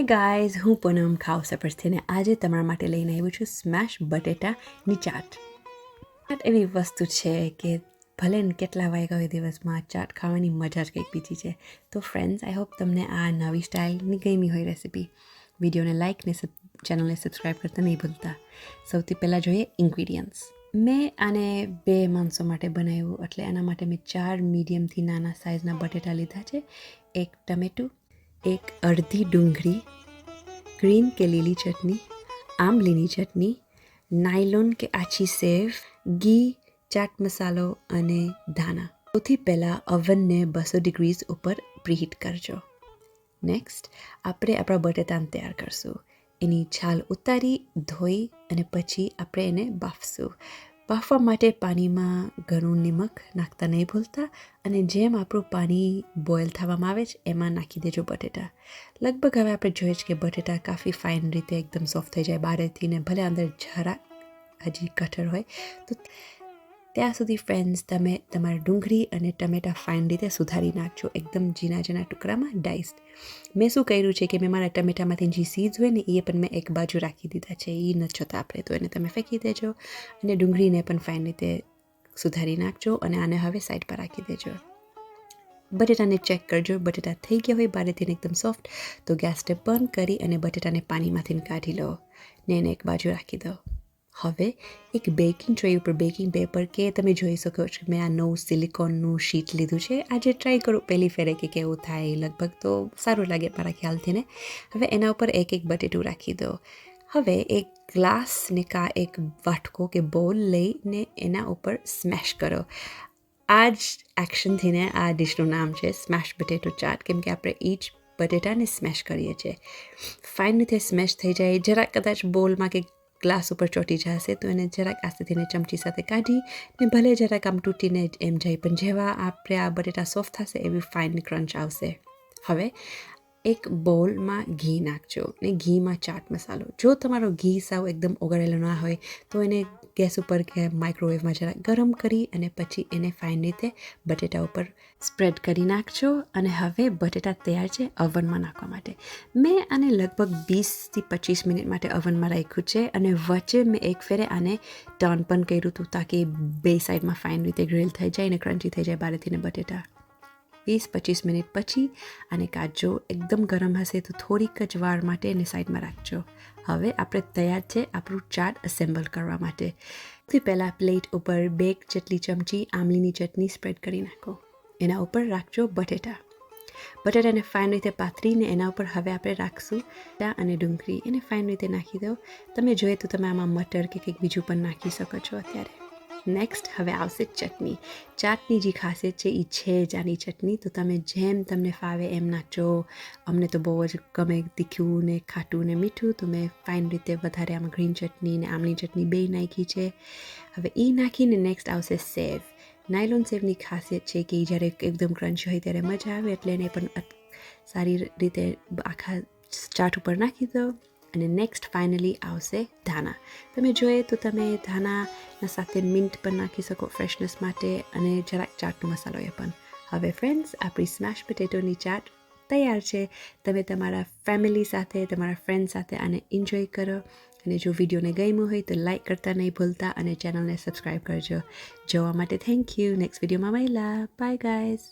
Hey guys હું પૂનમ ખાવ સપર્સથી ને આજે તમારા માટે લઈને આવ્યું છું સ્મેશ બટેટાની ચાટ. ચાટ એવી વસ્તુ છે કે ભલે ને કેટલા વાગ્યા હોય દિવસમાં ચાટ ખાવાની મજા જ કંઈક બીજી છે. તો ફ્રેન્ડ્સ આઈ હોપ તમને આ નવી સ્ટાઇલની ગમી હોય રેસીપી વિડીયોને લાઇક ને ચેનલને સબસ્ક્રાઈબ કરતા નહીં ભૂલતા. સૌથી પહેલાં જોઈએ ઇન્ગ્રીડિયન્ટ્સ મેં આને બે માણસો માટે બનાવ્યું, એટલે એના માટે મેં ચાર મીડિયમથી નાના સાઇઝના બટેટા લીધા છે. એક ટમેટું એક અડધી ડુંગળી ગ્રીન કે લીલી ચટણી આંબલીની ચટણી નાયલોન કે આછી સેવ, ઘી, ચાટ મસાલો અને ધાણા. સૌથી પહેલાં અવનને બસો ડિગ્રીઝ ઉપર પ્રીહીટ કરજો. નેક્સ્ટ આપણે આપણા બટેટાને તૈયાર કરશું. એની છાલ ઉતારી, ધોઈ અને પછી આપણે એને બાફશું. બાફવા માટે પાણીમાં ઘણું નિમક નાખતા નહીં ભૂલતા અને જેમ આપણું પાણી બોઇલ થવામાં આવે છે, એમાં નાખી દેજો બટેટા. લગભગ હવે આપણે જોઈએ છીએ કે બટેટા કાફી ફાઇન રીતે એકદમ સોફ્ટ થઈ જાય. બહારેથી ને ભલે અંદર જરા હજી કઠર હોય તો ત્યાં સુધી ફ્રેન્ડ્સ તમે તમારા ડુંગળી અને ટમેટા ફાઇન રીતે સુધારી નાખજો. એકદમ ઝીણા ઝીણા ટુકડામાં ડાઇસ્ડ મેં શું કર્યું છે કે મેં મારા ટમેટામાંથી જે સીઝ હોય ને, એ પણ મેં એક બાજુ રાખી દીધા છે. એ ન છતાં આપણે તો એને તમે ફેંકી દેજો અને ડુંગળીને પણ ફાઇન રીતે સુધારી નાખજો અને આને હવે સાઈડ પર રાખી દેજો. બટેટાને ચેક કરજો. બટેટા થઈ ગયા હોય, બારેથી એકદમ સોફ્ટ તો ગેસ સ્ટેપ બંધ કરી અને બટેટાને પાણીમાંથી કાઢી લો. ને એને એક બાજુ રાખી દો. હવે એક બેકિંગ ટ્રે ઉપર બેકિંગ પેપર કે તમે જોઈ શકો છો મેં આ નવું સિલિકોનનું શીટ લીધું છે. આજે ટ્રાય કરું પહેલી ફેરે કે કેવું થાય લગભગ તો સારું લાગે મારા ખ્યાલથી ને હવે એના ઉપર એક એક બટેટું રાખી દો. હવે એક ગ્લાસને કા એક વાટકો કે બોલ લઈને એના ઉપર સ્મેશ કરો. આ જ એક્શનથી ને આ ડિશનું નામ છે સ્મેશ બટેટો ચાટ, કેમ કે આપણે જ બટેટાને સ્મેશ કરીએ છીએ. ફાઇન રીતે સ્મેશ થઈ જાય. જરા કદાચ બોલમાં કે ગ્લાસ ઉપર ચોટી જશે, તો એને જરાક આસ્તેથીને ચમચી સાથે કાઢી ને ભલે જરાક આમ તૂટીને એમ જાય, પણ જેવા આપણે આ બટેટા સોફ્ટ થશે એવી ફાઇન ક્રંચ આવશે. હવે એક બોલમાં ઘી નાખજો ને ઘીમાં ચાટ મસાલો. જો તમારો ઘી સાવ એકદમ ઓગળેલો ના હોય, તો એને ગેસ ઉપર કે માઇક્રોવેવમાં જરા ગરમ કરી અને પછી એને ફાઇન રીતે બટેટા ઉપર સ્પ્રેડ કરી નાખજો અને હવે બટેટા તૈયાર છે અવનમાં નાખવા માટે. મેં આને લગભગ વીસથી પચીસ મિનિટ માટે અવનમાં રાખ્યું છે અને વચ્ચે મેં એક ફેરે આને ટર્ન પણ કર્યું હતું, તાકી બે સાઈડમાં ફાઇન રીતે ગ્રીલ થઈ જાય અને ક્રન્ચી થઈ જાય બારેથી ને બટેટા. વીસ પચીસ મિનિટ પછી અને કાજુ એકદમ ગરમ હશે તો થોડીક જ વાર માટે એને સાઈડમાં રાખજો. હવે આપણે તૈયાર છે આપણું ચાટ અસેમ્બલ કરવા માટે. સૌથી પહેલાં પ્લેટ ઉપર બે જેટલી ચમચી આમલીની ચટણી સ્પ્રેડ કરી નાખો. એના ઉપર રાખજો બટેટા. બટેટાને ફાઇન રીતે પાથરીને એના ઉપર હવે આપણે રાખશું અને ડુંગળી. એને ફાઇન રીતે નાખી દો. તમે જોઈએ તો તમે આમાં મટર કે કંઈક બીજું પણ નાખી શકો છો અત્યારે. નેક્સ્ટ હવે આવશે ચટણી. ચાટની જે ખાસિયત છે એ છે જ આની ચટણી. તો તમે જેમ તમને ફાવે એમ નાચો અમને તો બહુ જ ગમે તીખ્યું ને ખાટું ને મીઠું. તો મેં ફાઇન રીતે વધારે આમાં ગ્રીન ચટણી ને આમની ચટણી બે નાખી છે. હવે એ નાખીને નેક્સ્ટ આવશે સેવ નાયલોન સેવની ખાસિયત છે કે જ્યારે એકદમ ક્રંચ હોય ત્યારે મજા આવે એટલે એને પણ સારી રીતે આખા ચાટ ઉપર નાખી દો. અને નેક્સ્ટ ફાઇનલી આવશે ધાના તમે જોઈએ તો તમે ધાનાના સાથે મિન્ટ પણ નાખી શકો ફ્રેશનેસ માટે અને જરાક ચાટનો મસાલો એ પણ હવે ફ્રેન્ડ્સ આપણી સ્મેશ પટેટોની ચાટ તૈયાર છે તમે તમારા ફેમિલી સાથે તમારા ફ્રેન્ડ સાથે આને એન્જોય કરો અને જો વિડીયોને ગમ્યું હોય તો લાઇક કરતા નહીં ભૂલતા અને ચેનલને સબસ્ક્રાઈબ કરજો જોવા માટે થેન્ક યુ નેક્સ્ટ વિડીયોમાં મળ્યા બાય ગાઈઝ